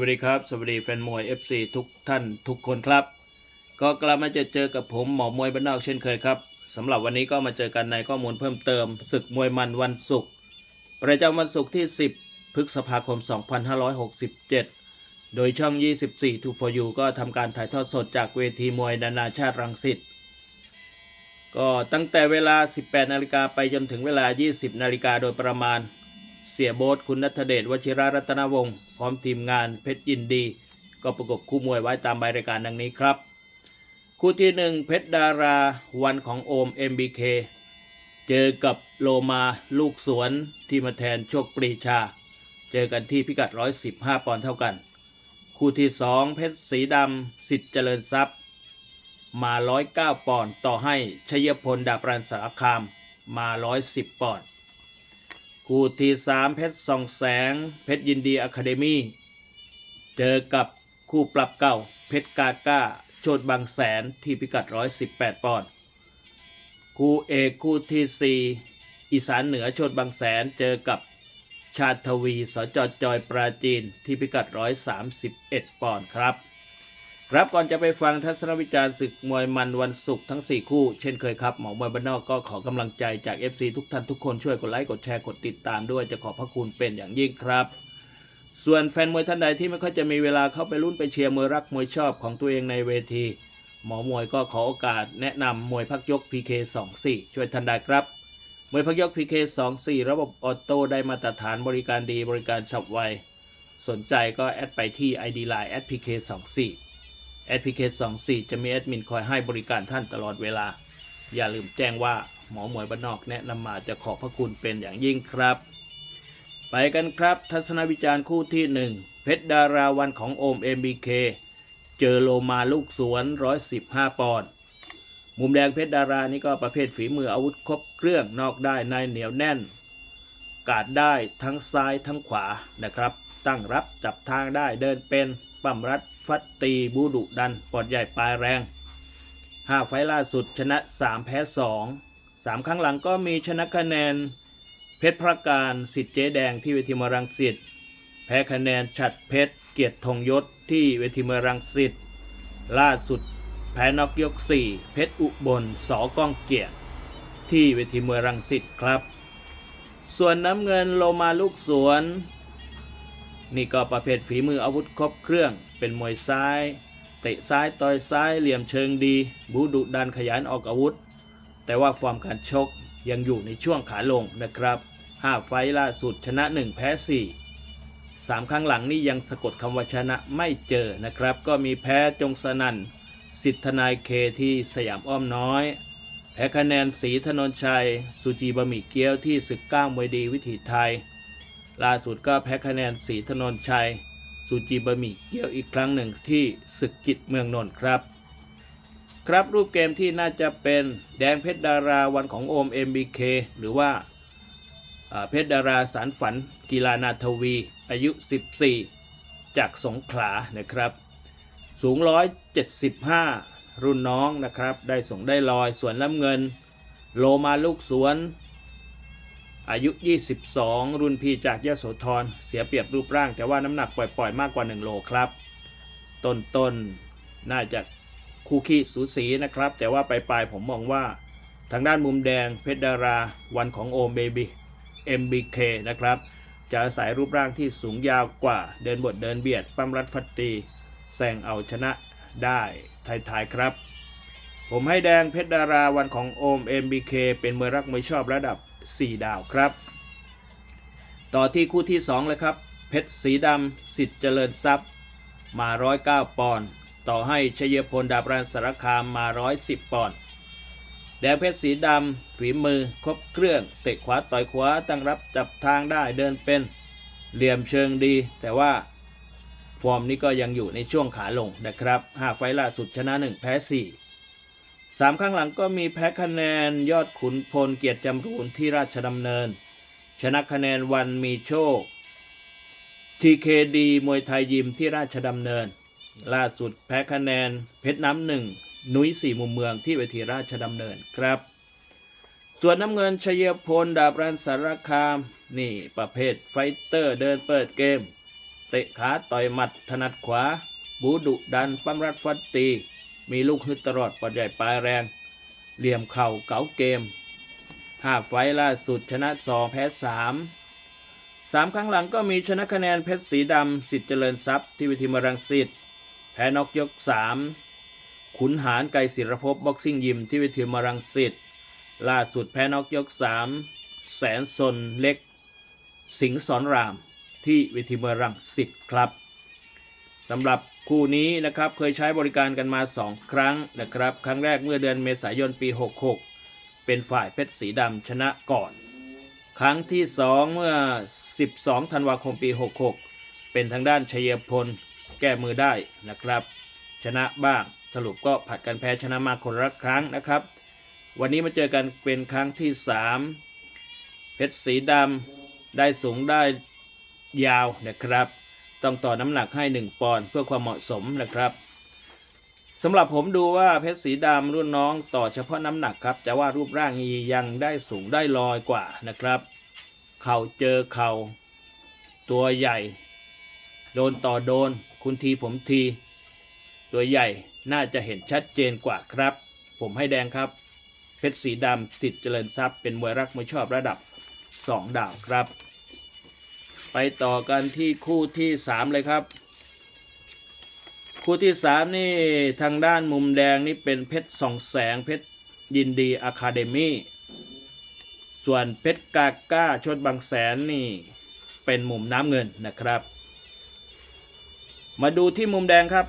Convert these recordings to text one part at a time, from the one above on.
วัสดีครับ สวัสดีแฟนมวย FC ทุกท่านทุกคนครับ ก็กลับมาจะเจอกับผมหมอมวยบ้านนอกเช่นเคยครับสำหรับวันนี้ก็มาเจอกันในข้อมูลเพิ่มเติม ศึกมวยมันวันศุกร์ประจำวันศุกร์ที่ 10 พฤษภาคม 2567 โดยช่อง 24 2 for you ก็ทำการถ่ายทอดสดจากเวทีมวยนานาชาติรังสิตก็ตั้งแต่เวลา 18 นาฬิกาไปจนถึงเวลา 20 นาฬิกาโดยประมาณ สียโบ๊ทคุณนัทเดชวชิรรัตนวงศ์พร้อมทีมงานเพชรยินดี ก็ประกบคู่มวยไว้ตามใบรายการดังนี้ครับ คู่ที่หนึ่งเพชรดาราวันของโอม MBK เจอกับโลมาลูกสวนที่มาแทนโชคปรีชา เจอกันที่พิกัด 115 ปอนด์เท่ากัน คู่ที่สองเพชรสีดำสิทธิ์เจริญทรัพย์ มา 109 ปอนด์ต่อให้ชยพลดาบรันสารคามมา 110 ปอนด์ คู่ที่สามเพชรส่องแสง เพชรยินดีอะคาเดมี่เจอกับคู่ปรับเก่า เพชรกาก้า โชดบางแสนที่พิกัด 118 ปอนด์คู่เอกคู่ที่สี่อีสานเหนือโชดบางแสนเจอกับชาติทวีสจจอยปราจีนที่พิกัด 131 ปอนด์ครับ รับก่อนจะไปฟังทัศนวิจารณ์ศึกมวยมันวันศุกร์ทั้ง 4 คู่ เช่นเคยครับ หมอมวยบ้านนอกก็ขอกำลังใจจาก FC ทุกท่านทุกคนช่วยกดไลค์กดแชร์กดติดตามด้วยจะขอบพระคุณเป็นอย่างยิ่งครับ ส่วนแฟนมวยท่านใดที่ไม่ค่อยจะมีเวลาเข้าไปรุ่นไปเชียร์มวยรักมวยชอบของตัวเองในเวที หมอมวยก็ขอโอกาสแนะนำมวยพักยก PK 24 ช่วยทันได้ครับมวยพักยก PK 24 ระบบออโต้ได้มาตรฐานบริการดีบริการฉับไวสนใจก็แอดไปที่ ID Line PK 24 แอดพิเค24จะมีแอดมินคอยให้บริการท่านตลอดเวลา อย่าลืมแจ้งว่าหมอหมวยบ้านนอกแนะนำมาจะขอบพระคุณเป็นอย่างยิ่งครับ ไปกันครับ ทัศนวิจารณ์คู่ที่1เพชรดาราวันของโอม MBK เจอโลมาลูกสวน 115 ปอนด์มุมแดงเพชรดารานี่ก็ประเภทฝีมืออาวุธครบเครื่องนอกได้ในเหนียวแน่น กาดได้ทั้งซ้ายทั้งขวานะครับ ตั้งรับจับทางได้เดินเป็นปั้มรัดฟัดตีบูดุดันปอดใหญ่ปลายแรง5ไฟล่าสุดชนะ 3 แพ้ 2 3 ครั้งหลังก็มีชนะคะแนน เพชรพระการสิทธิ์เจ๊แดงที่เวทีมรังสิตแพ้คะแนนฉัดเพชรเกียรติธงยศที่เวทีมรังสิตล่าสุดแพ้นอกยก 4 เพชรอุบลสอก้องเกียรติที่เวทีมรังสิตครับ ส่วนน้ำเงินโลมาลูกสวน นี่ก็ประเภทฝีมืออาวุธครบเครื่อง เป็นมวยซ้าย เตะซ้ายต่อยซ้ายเหลี่ยมเชิงดี บูดุดันขยันออกอาวุธ แต่ว่าฟอร์มการชกยังอยู่ในช่วงขาลงนะครับ 5 ไฟล์ล่าสุดชนะ 1 แพ้ 4 3 ครั้งหลังนี่ยังสะกดคำว่าชนะไม่เจอนะครับ ก็มีแพ้จงสนันสิทธนายเคที่สยามอ้อมน้อย แพ้คะแนนสีถนนชัย สุจีบะหมี่เกี๊ยวที่ศึกก้ามวยดีวิถีไทย ล่าสุดก็แพ้คะแนนสีถนนชัย สุจีบะหมี่เกี๊ยวอีกครั้งหนึ่งที่ศึกกิจเมืองนนท์ครับ ครับรูปเกมที่น่าจะเป็นแดงเพชรดาราวันของโอม MBK หรือว่าเพชรดาราสารฝัน กีฬานาทวี อายุ 14 จากสงขลานะครับ สูง 175 รุ่นน้องนะครับ ได้ส่งได้ลอยส่วนน้ำเงิน โลมาลูกสวน อายุ 22 รุ่นพี่จากยะโสธร เสียเปรียบรูปร่าง แต่ว่าน้ำหนักปล่อยๆ มากกว่า 1 โลครับ ต้นๆนน่าจะคู่ขี้สูสีนะครับ แต่ว่าปลายๆผมมองว่า ทางด้านมุมแดงเพชรดาราวันของโอมเบบี้ MBK นะครับ จะอาศัยรูปร่างที่สูงยาวกว่า เดินบทเดินเบียด ปั้มรัดฟัดตีแซงเอาชนะได้ทายๆครับ ผมให้แดงเพชรดาราวันของโอม MBK เป็นมวยรักมวยชอบระดับ 4 ดาวครับ ต่อที่คู่ที่2เลยครับ เพชรสีดำสิทธิ์เจริญทรัพย์ มา 109 ปอนด์ต่อให้ชยพลดาบรันสารคามมา 110 ปอนด์แดงเพชรสีดำฝีมือครบเครื่อง เตะขวาต่อยขวาตั้งรับจับทางได้เดินเป็นเหลี่ยมเชิงดี แต่ว่าฟอร์มนี้ก็ยังอยู่ในช่วงขาลงนะครับ 5 ไฟล์ล่าสุดชนะ 1 แพ้ 4 3ครั้งหลังก็มีแพ้คะแนนยอดขุนพลเกียรติจำรูนที่ราชดำเนิน ชนะคะแนนวันมีโชค TKD มวยไทยยิมที่ราชดำเนิน ล่าสุดแพ้คะแนนเพชรน้ำหนึ่งนุ้ยสี่มุมเมืองที่เวทีราชดำเนินครับ ส่วนน้ำเงินชยพลดาบรันสารคาม นี่ประเภทไฟเตอร์เดินเปิดเกม เตะขาต่อยหมัดถนัดขวา บูดุดันปั้มรัดฟัดตี มีลูกฮึดตลอดปอดใหญ่ปลายแรง เหลี่ยมเข่าเก๋าเกมห้าไฟล่าสุดชนะสองแพ้สามสามครั้งหลังก็มีชนะคะแนนเพชรสีดำสิทธิ์เจริญทรัพย์ที่วิธีมรังสิตแพ้นอกยกสามขุนหารไกรศิรภพบ็อกซิ่งยิมที่วิธีมรังสิตล่าสุดแพ้นอกยกสามแสนสนเล็ก สิงสอนรามที่เวทีมรังสิตครับ สำหรับคู่นี้นะครับเคยใช้บริการกันมา 2 ครั้งนะครับ ครั้งแรกเมื่อเดือนเมษายนปี 66 เป็นฝ่ายเพชรสีดำชนะก่อน ครั้งที่ 2 เมื่อ 12 ธันวาคมปี 66 เป็นทางด้านชัยพล แก้มือได้นะครับ ชนะบ้างสรุปก็ผัดกันแพ้ชนะมาคนละครั้งนะครับ วันนี้มาเจอกันเป็นครั้งที่ 3 เพชรสีดำได้สูงได้ยาวนะครับ ต้องต่อน้ำหนักให้ 1 ปอนด์เพื่อความเหมาะสมนะครับสำหรับผมดูว่าเพชรสีดำรุ่นน้องต่อเฉพาะน้ำหนักครับจะว่ารูปร่างยังได้สูงได้ลอยกว่านะครับ เข่าเจอเข่า ตัวใหญ่ โดนต่อโดน คุณทีผมที ตัวใหญ่น่าจะเห็นชัดเจนกว่าครับ ผมให้แดงครับ เพชรสีดำสิทธิ์เจริญทรัพย์เป็นมวยรักมวยชอบระดับ 2 ดาวครับ ไปต่อกันที่คู่ที่3เลยครับ คู่ที่3นี่ทางด้านมุมแดงนี่เป็นเพชรสองแสงเพชรยินดีอะคาเดมี่ส่วนเพชรกาก้าชดบางแสนนี่เป็นมุมน้ำเงินนะครับ มาดูที่มุมแดงครับ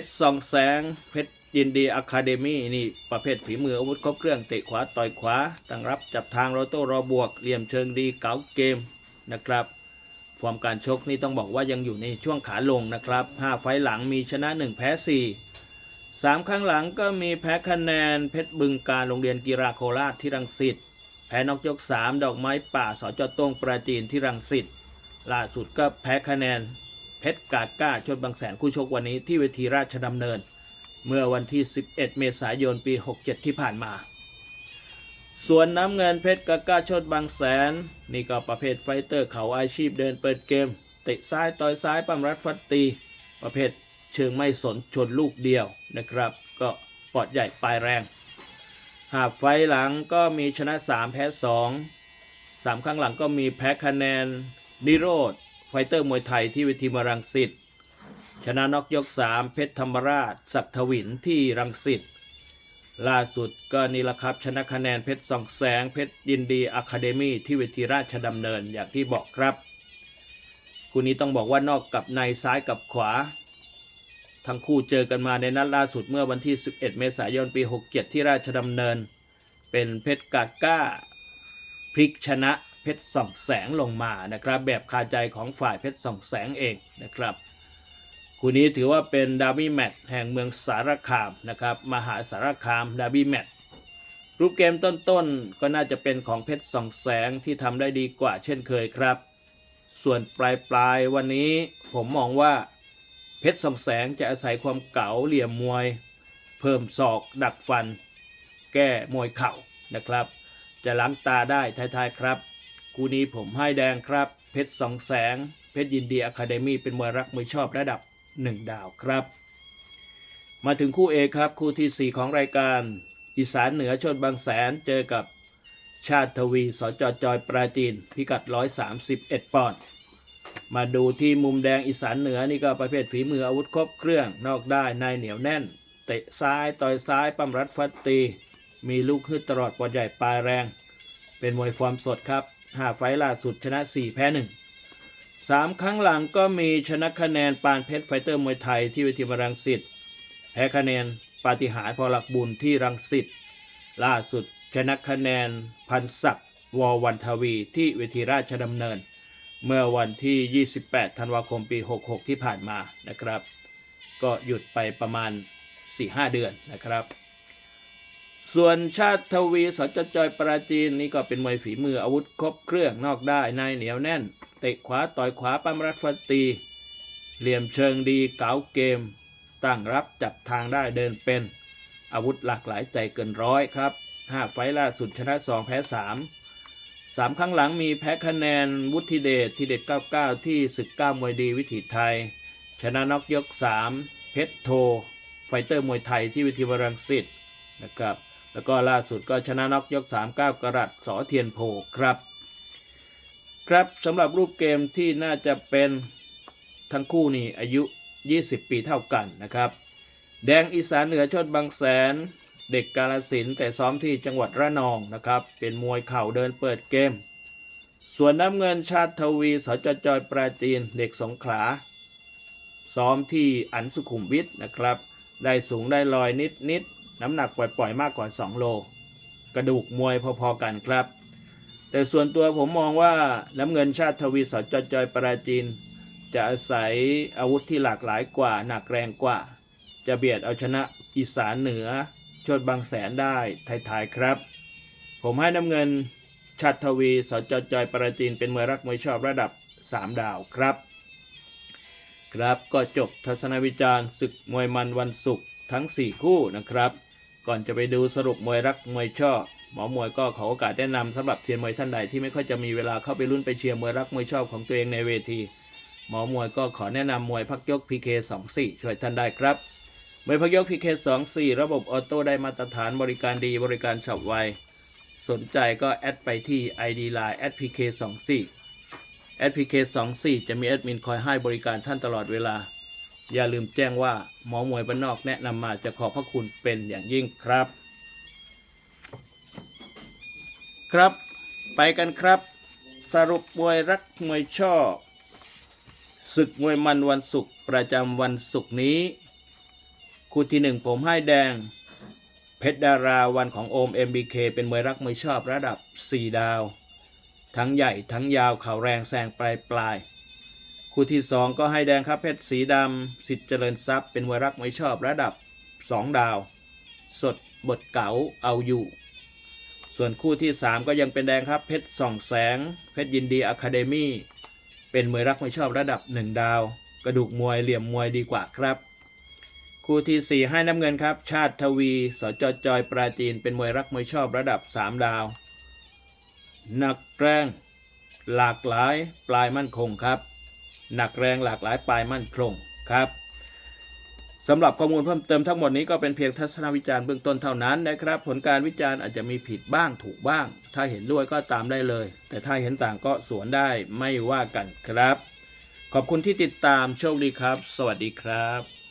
ชรสองแสง เพชรยินดีอะคาเดมี่นี่ประเภทฝีมืออาวุธครบเครื่องเตะขวาต่อยขวาตั้งรับจับทางรอโต้รอบวก เหลี่ยมเชิงดีเก๋าเกมนะครับฟอร์มการชกนี่ต้องบอกว่ายังอยู่ในช่วงขาลงนะครับ 5 ไฟหลังมีชนะ 1 แพ้ 4 3 ครั้งหลังก็มีแพ้คะแนนเพชรบึงการโรงเรียนกีฬาโคราชที่รังสิตแพ้นอกยก 3 ดอกไม้ป่าสจต้งปราจีนที่รังสิตล่าสุดก็แพ้คะแนน เพชรกาก้าชดบางแสนคู่ชกวันนี้ที่เวทีราชดำเนิน เมื่อวันที่ 11 เมษายนปี 67 ที่ผ่านมา ส่วนน้ำเงินเพชรกาก้าชดบางแสน นี่ก็ประเภทไฟเตอร์เขาอาชีพเดินเปิดเกมเตะซ้ายต่อยซ้ายปั้มรัดฟัดตี ประเภทเชิงไม่สนชนลูกเดียวนะครับ ก็ปอดใหญ่ปลายแรง หากไฟหลังก็มีชนะ 3 แพ้ 2 3 ครั้งหลังก็มีแพ้คะแนนนิโรธ ไฟเตอร์มวยไทยที่เวทีมรังสิตชนะน็อกยก 3 เพชรธรรมราช ศักทวินที่รังสิตล่าสุดก็นี่ละครับชนะคะแนนเพชรสองแสงเพชรยินดีอะคาเดมี่ที่เวทีราชดำเนินอย่างที่บอกครับคู่นี้ต้องบอกว่านอกกับในซ้ายกับขวา ทั้งคู่เจอกันมาในนัดล่าสุดเมื่อวันที่ 11 เมษายนปี 67 ที่ราชดำเนิน เป็นเพชรกาก้าพลิกชนะ เพชรส่องแสงลงมานะครับ แบบคาใจของฝ่ายเพชรส่องแสงเองนะครับคู่นี้ถือว่าเป็นดาร์บี้แมตช์แห่งเมืองสารคามนะครับมหาสารคามดาร์บี้แมตช์รูปเกมต้นๆ ก็น่าจะเป็นของเพชรส่องแสงที่ทำได้ดีกว่าเช่นเคยครับ ส่วนปลายปลายๆวันนี้ผมมองว่าเพชรส่องแสงจะอาศัยความเก๋าเหลี่ยมมวย เพิ่มศอกดักฟัน แก้มวยเข่านะครับ จะล้างตาได้ท้ายๆครับ คู่นี้ผมให้แดงครับ เพชรสองแสง เพชรยินดีอะคาเดมี่เป็นมวยรักมวยชอบระดับ 1 ดาวครับ มาถึงคู่เอกครับ คู่ทีสี่ 4 ของรายการ อีสานเหนือชนบางแสนเจอกับชาติทวีสจจอยปราจีน พิกัด 131 ปอนด์มาดูที่มุมแดงอีสานเหนือนี่ก็ประเภทฝีมืออาวุธครบเครื่องนอกได้ในเหนียวแน่น เตะซ้ายต่อยซ้ายปั้มรัดฟัดตี มีลูกฮึดตลอดปอดใหญ่ปลายแรง เป็นมวยฟอร์มสดครับ ห้าไฟล่าสุดชนะ 4 แพ้1 3 ครั้งหลังก็มีชนะคะแนนปานเพชรไฟเตอร์มวยไทยที่เวทีมรังสิตแพ้คะแนนปาฏิหาริย์พอหลักบุญที่รังสิตล่าสุดชนะคะแนนพันศักดิ์วอวันทวีที่เวทีราชดำเนิน เมื่อวันที่ 28 ธันวาคมปี 66 ที่ผ่านมานะครับ ก็หยุดไปประมาณ 4-5 เดือนนะครับ ส่วนชาติทวีสจจอยปราจีนนี่ก็เป็นมวยฝีมืออาวุธครบเครื่องนอกได้ในเหนียวแน่น เตะขวาต่อยขวาปั้มรัดฟันตี เหลี่ยมเชิงดีเก๋าเกม ตั้งรับจับทางได้เดินเป็น อาวุธหลากหลายใจเกินร้อยครับ 5 ไฟล่าสุดชนะ 2 แพ้3สามครั้งหลังมีแพ้คะแนนวุฒิเดชทีเด็ด 99 ที่ศึกก้ามวยดีวิถีไทย ชนะน็อกยก 3 เพชรโท ไฟเตอร์มวยไทยที่วิธีวรังสิตนะครับ แล้วก็ล่าสุดก็ชนะน็อกยก 3 9 กรัตสอเทียนโพครับ ครับสำหรับรูปเกมที่น่าจะเป็นทั้งคู่นี่อายุ 20 ปีเท่ากันนะครับ แดงอีสานเหนือชดบางแสน เด็กกาลสินแต่ซ้อมที่จังหวัดระนองนะครับ เป็นมวยเข่าเดินเปิดเกม ส่วนน้ำเงินชาติทวีสจจอยปราจีนเด็กสงขลาซ้อมที่อันสุขุมวิทนะครับ ได้สูงได้ลอยนิดนิด น้ำหนักปล่อยๆมากกว่า 2 โล กระดูกมวยพอๆกันครับ แต่ส่วนตัวผมมองว่าน้ำเงินชาติทวีสจจอยปราจีน จะอาศัยอาวุธที่หลากหลายกว่าหนักแรงกว่า จะเบียดเอาชนะอีสานเหนือชดบางแสนได้ท้ายๆครับ ผมให้น้ำเงินชัดทวีสจจอยปราจีนเป็นมวยรักมวยชอบระดับ 3 ดาวครับ ครับก็จบทัศนวิจารณ์ศึกมวยมันวันศุกร์ ทั้ง 4 คู่นะครับ ก่อนจะไปดูสรุปมวยรักมวยชอบหมอมวยก็ขอโอกาสแนะนำสำหรับเทียนมวยท่านใดที่ไม่ค่อยจะมีเวลาเข้าไปรุ่นไปเชียร์มวยรักมวยชอบของตัวเองในเวที หมอมวยก็ขอแนะนำมวยพักยก PK 24ช่วยท่านได้ครับมวยพักยก PK 24ระบบออโต้ได้มาตรฐานบริการดีบริการฉับไว สนใจก็แอดไปที่ ID Line @pk 24 @pk 24จะมีแอดมินคอยให้บริการท่านตลอดเวลา อย่าลืมแจ้งว่าหมอมวยบ้านนอกแนะนำมาจะขอบพระคุณเป็นอย่างยิ่งครับ ครับไปกันครับ สรุปมวยรักมวยชอบศึกมวยมันวันศุกร์ประจำวันศุกร์นี้ คู่ที่หนึ่งผมให้แดง เพชรดาราวันของโอม MBK เป็นมวยรักมวยชอบระดับ 4 ดาว ทั้งใหญ่ทั้งยาวเข่าแรงแซงปลายปลาย คู่ที่ 2 ก็ให้แดงครับเพชรสีดำสิทธิ์เจริญทรัพย์เป็นมวยรักมวยชอบระดับ 2 ดาว สดบทเก๋าเอาอยู่ ส่วนคู่ที่ 3 ก็ยังเป็นแดงครับเพชรส่องแสง เพชรยินดีอะคาเดมี่เป็นมวยรักมวยชอบระดับ 1 ดาว กระดูกมวยเหลี่ยมมวยดีกว่าครับ คู่ที่ 4 ให้น้ำเงินครับ ชาติทวีสจจอยปราจีน เป็นมวยรักมวยชอบระดับ 3 ดาวหนักแรงหลากหลายปลายมั่นคงครับ หนักแรงหลากหลายปลายมั่นคงครับสำหรับข้อมูลเพิ่มเติมทั้งหมดนี้ก็เป็นเพียงทัศนวิจารณ์เบื้องต้นเท่านั้นนะครับ ผลการวิจารณ์อาจจะมีผิดบ้างถูกบ้าง ถ้าเห็นด้วยก็ตามได้เลย แต่ถ้าเห็นต่างก็สวนได้ไม่ว่ากันครับ ขอบคุณที่ติดตามโชคดีครับ สวัสดีครับ